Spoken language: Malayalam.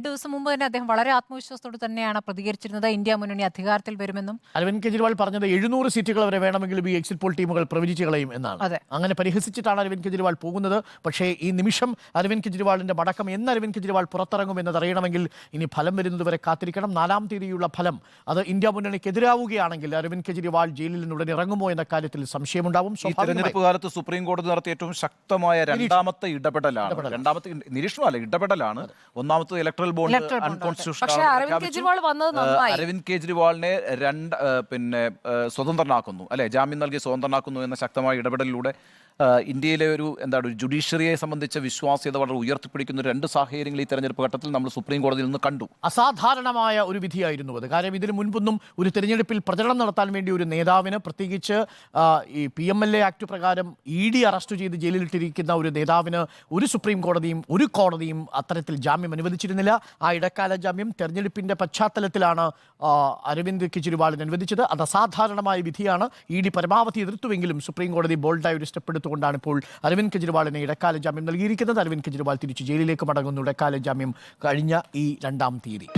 ദിവസം മുമ്പ് തന്നെ അദ്ദേഹം വളരെ ആത്മവിശ്വാസത്തോട് തന്നെയാണ് പ്രതികരിച്ചിരുന്നത്. ഇന്ത്യ മുന്നണി അധികാരത്തിൽ വരുമെന്നും. അരവിന്ദ് കെജ്രിവാൾ പറഞ്ഞത് എഴുന്നൂറ് സീറ്റുകൾ വരെ വേണമെങ്കിലും ഈ എക്സിറ്റ് പോൾ ടീമുകൾ പ്രവചിച്ചു കളയും എന്നാണ്. അതെ. അങ്ങനെ പരിഹസിച്ചിട്ടാണ് അരവിന്ദ് കെജ്രിവാൾ പോകുന്നത്. പക്ഷേ ഈ നിമിഷം അരവിന്ദ് കെജ്രിവാളിന്റെ മടക്കം എന്ന് അരവിന്ദ് കെജ്രിവാൾ പുറത്തിറങ്ങും എന്നതറിയണമെങ്കിൽ ഇനി ഫലം വരുന്നതുവരെ കാത്തിരിക്കണം. നാലാം തീയതിയുള്ള ഫലം. അത് ഇന്ത്യ മുന്നണിക്കെതിരാവുകയാണെങ്കിൽ അരവിന്ദ് കെജ്രിവാൾ ജയിലിൽ നിന്ന് ഉടൻ ഇറങ്ങുമോ എന്ന കാര്യത്തിൽ സംശയമുണ്ടാവും. തെരഞ്ഞെടുപ്പ് കാലത്ത് സുപ്രീം കോടതി നടത്തിയ ഏറ്റവും ശക്തമായ രണ്ടാമത്തെ ഇടപെടലാണ്. രണ്ടാമത്തെ നിരീക്ഷണമല്ല ഇടപെടലാണ്. ഒന്നാമത്തെ ഇലക്ട്രൽ ബോണ്ട്. അൺകോൺസ്റ്റിറ്റ്യൂഷണൽ അരവിന്ദ് കെജ്രിവാളിനെ രണ്ട് പിന്നെ ആ, സ്വതന്ത്രനാക്കുന്നു. അല്ലെ? ജാമ്യം നൽകി സ്വതന്ത്രനാക്കുന്നു എന്ന ശക്തമായ ഇടപെടലിലൂടെ ഇന്ത്യയിലെ ഒരു എന്താണ് ഒരു ജുഡീഷ്യറിയെ സംബന്ധിച്ച വിശ്വാസ്യത വളരെ ഉയർത്തിപ്പിടിക്കുന്ന രണ്ട് സാഹചര്യങ്ങൾ ഈ തെരഞ്ഞെടുപ്പ് ഘട്ടത്തിൽ നമ്മൾ സുപ്രീം കോടതിയിൽ നിന്ന് കണ്ടു. അസാധാരണമായ ഒരു വിധിയായിരുന്നു അത്. കാരണം ഇതിനു മുൻപൊന്നും ഒരു തെരഞ്ഞെടുപ്പിൽ പ്രചരണം നടത്താൻ വേണ്ടി ഒരു നേതാവിന് പ്രത്യേകിച്ച് ഈ P M L A act പ്രകാരം ഇ ഡി അറസ്റ്റ് ചെയ്ത് ജയിലിലിട്ടിരിക്കുന്ന ഒരു നേതാവിന് ഒരു സുപ്രീം കോടതിയും ഒരു കോടതിയും അത്തരത്തിൽ ജാമ്യം അനുവദിച്ചിരുന്നില്ല. ആ ഇടക്കാല ജാമ്യം തെരഞ്ഞെടുപ്പിന്റെ പശ്ചാത്തലത്തിലാണ് അരവിന്ദ് കെജ്രിവാളിന് അനുവദിച്ചത്. അത് അസാധാരണമായ വിധിയാണ്. ഇ ഡി പരമാവധി എതിർത്തുവെങ്കിലും സുപ്രീം കോടതി ബോൾഡായി ഒരു സ്റ്റെപ്പ് എടുത്തുകൊണ്ടാണ് ഇപ്പോൾ അരവിന്ദ് കെജ്രിവാളിന് ഇടക്കാല ജാമ്യം നൽകിയിരിക്കുന്നത്. അരവിന്ദ് കെജ്രിവാൾ തിരിച്ചു ജയിലിലേക്ക് മടങ്ങുന്നു. ഇടക്കാല ജാമ്യം കഴിഞ്ഞ ഈ രണ്ടാം തീയതി.